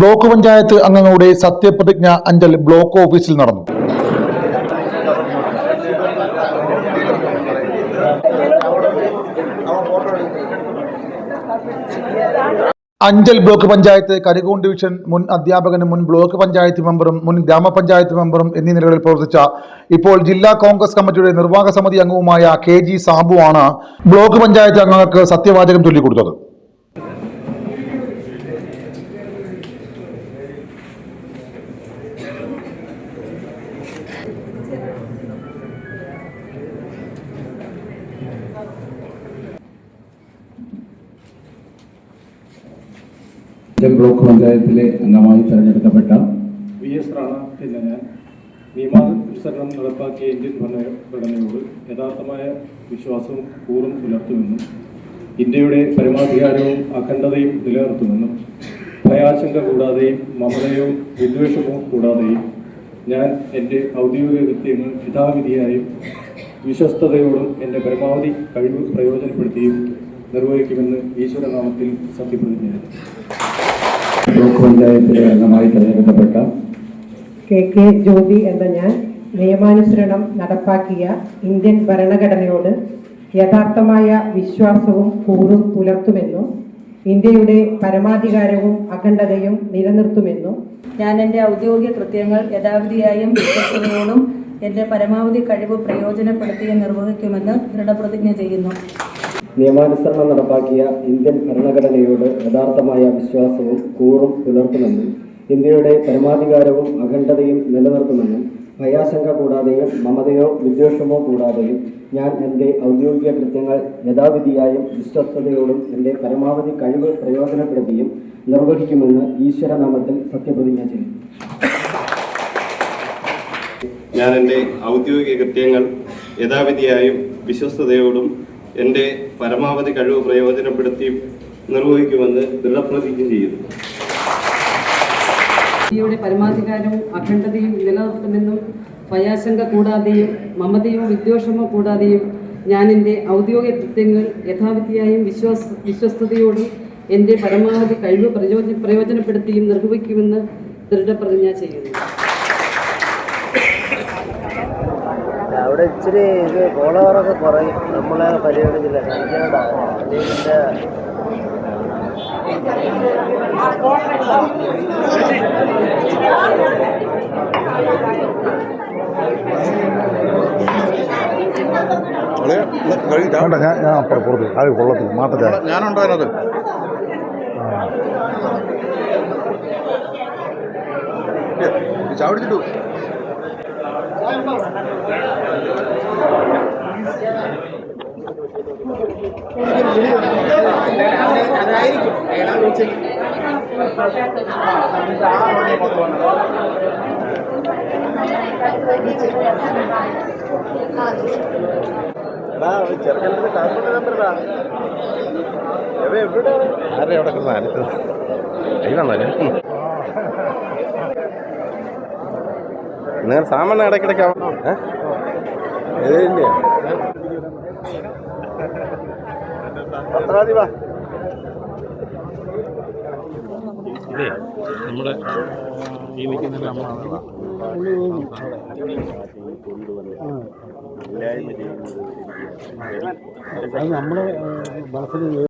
Block panchayat അംഗങ്ങളുടെ സത്യപ്രതിജ്ഞ Anchal block ഓഫീസിൽ നടന്നു. അഞ്ചൽ ബ്ലോക്ക് പഞ്ചായത്ത് കരികോൺ ഡിവിഷൻ മുൻ അധ്യാപകനും മുൻ ബ്ലോക്ക് പഞ്ചായത്ത് മെമ്പറും മുൻ ഗ്രാമപഞ്ചായത്ത് മെമ്പറും എന്നീ നിലകളിൽ പ്രവർത്തിച്ച ഇപ്പോൾ ജില്ലാ കോൺഗ്രസ് കമ്മിറ്റിയുടെ നിർവാഹക സമിതി അംഗവുമായ കെ ജി സാബു ആണ് ബ്ലോക്ക് പഞ്ചായത്ത് അംഗങ്ങൾക്ക് സത്യവാചകം ചൊല്ലിക്കൊടുത്തത്. അഞ്ചൽ ബ്ലോക്ക് പഞ്ചായത്തിലെ അംഗമായി തെരഞ്ഞെടുക്കപ്പെട്ട വി എസ് റാണ എന്ന ഞാൻ നിയമാനുസരണം നടപ്പാക്കിയ ഇന്ത്യൻ ഭരണഘടനയോട് യഥാർത്ഥമായ വിശ്വാസവും കൂറും പുലർത്തുമെന്നും ഇന്ത്യയുടെ പരമാധികാരവും അഖണ്ഡതയും നിലനിർത്തുമെന്നും ഭയാശങ്ക കൂടാതെയും മമതയോ വിദ്വേഷമോ കൂടാതെയും ഞാൻ എന്റെ ഔദ്യോഗിക കൃത്യങ്ങൾ യഥാവിധിയായും വിശ്വസ്തയോടും എന്റെ പരമാവധി കഴിവ് പ്രയോജനപ്പെടുത്തിയും നിർവഹിക്കുമെന്ന് ഈശ്വരനാമത്തിൽ സത്യപ്രതിജ്ഞ. ബ്ലോക്ക് പഞ്ചായത്തിലെ അംഗമായി തെരഞ്ഞെടുക്കപ്പെട്ട കെ കെ ജ്യോതി എന്ന ഞാൻ നിയമാനുസരണം നടപ്പാക്കിയ ഇന്ത്യൻ ഭരണഘടനയോട് യഥാർത്ഥമായ വിശ്വാസവും കൂറും പുലർത്തുമെന്നും ഇന്ത്യയുടെ പരമാധികാരവും അഖണ്ഡതയും നിലനിർത്തുമെന്നും ഞാൻ എന്റെ ഔദ്യോഗിക കൃത്യങ്ങൾ യഥാവിധിയായും വിശ്വസ്തയോടും എന്റെ പരമാവധി കഴിവ് പ്രയോജനപ്പെടുത്തി നിർവഹിക്കുമെന്ന് ദൃഢപ്രതിജ്ഞ ചെയ്യുന്നു. നിയമാനുസരണം നടപ്പാക്കിയ ഇന്ത്യൻ ഭരണഘടനയോട് യഥാർത്ഥമായ വിശ്വാസവും കൂറും പുലർത്തുമെന്നും ഇന്ത്യയുടെ പരമാധികാരവും അഖണ്ഡതയും നിലനിർത്തുമെന്നും ഭയാശങ്ക കൂടാതെയും മമതയോ വിദ്വേഷമോ കൂടാതെയും ഞാൻ എന്റെ ഔദ്യോഗിക കൃത്യങ്ങൾ യഥാവിധിയായും വിശ്വസ്തയോടും എന്റെ പരമാവധി കഴിവ് പ്രയോജനപ്പെടുത്തിയും നിർവഹിക്കുമെന്ന് ഈശ്വരനാമത്തിൽ സത്യപ്രതിജ്ഞ ചെയ്യുന്നു. ഞാൻ എന്റെ ഔദ്യോഗിക കൃത്യങ്ങൾ യഥാവിധിയായും വിശ്വസ്തയോടും എന്റെ പരമാവധി കഴിവ് പ്രയോജനപ്പെടുത്തി നിർവഹിക്കുമെന്ന് ദൃഢപ്രതിജ്ഞ ചെയ്യുന്നു. ഇന്ത്യയുടെ പരമാധികാരവും അഖണ്ഡതയും നിലനിർത്തുമെന്നും ഭയാശങ്ക കൂടാതെയും മമതയോ വിദ്വേഷമോ കൂടാതെയും ഞാൻ എന്റെ ഔദ്യോഗിക കൃത്യങ്ങൾ യഥാവിധിയായും വിശ്വാസ വിശ്വസ്തയോടും എന്റെ പരമാവധി കഴിവ് പ്രയോജന പ്രയോജനപ്പെടുത്തിയും നിർവഹിക്കുമെന്ന് ദൃഢപ്രതിജ്ഞ ചെയ്യുന്നു. അവിടെ ഇച്ചിരി ഇത് കോളവറൊക്കെ കുറയും. നമ്മളെ പരിഗണിച്ചില്ല. ഇതിന്റെ വേണ്ട ഞാൻ ഞാൻ അപ്പുറം പുറത്ത് അത് കൊള്ളത്തില്ല. മാറ്റത്തെ ഞാനുണ്ടോ അതിനകത്ത് ചവിടിച്ചിട്ടു ചെറുക്കന്റെ എവിടെ കിടന്ന അടുത്തത് അതിനാണല്ലേ നിങ്ങൾ സാമാന്യ ഇടയ്ക്കിടയ്ക്ക് ഏതിന്റെ പത്രാധിപ. ഇതേ നമ്മുടെ ഈ നിൽക്കുന്ന നമ്മളാണ്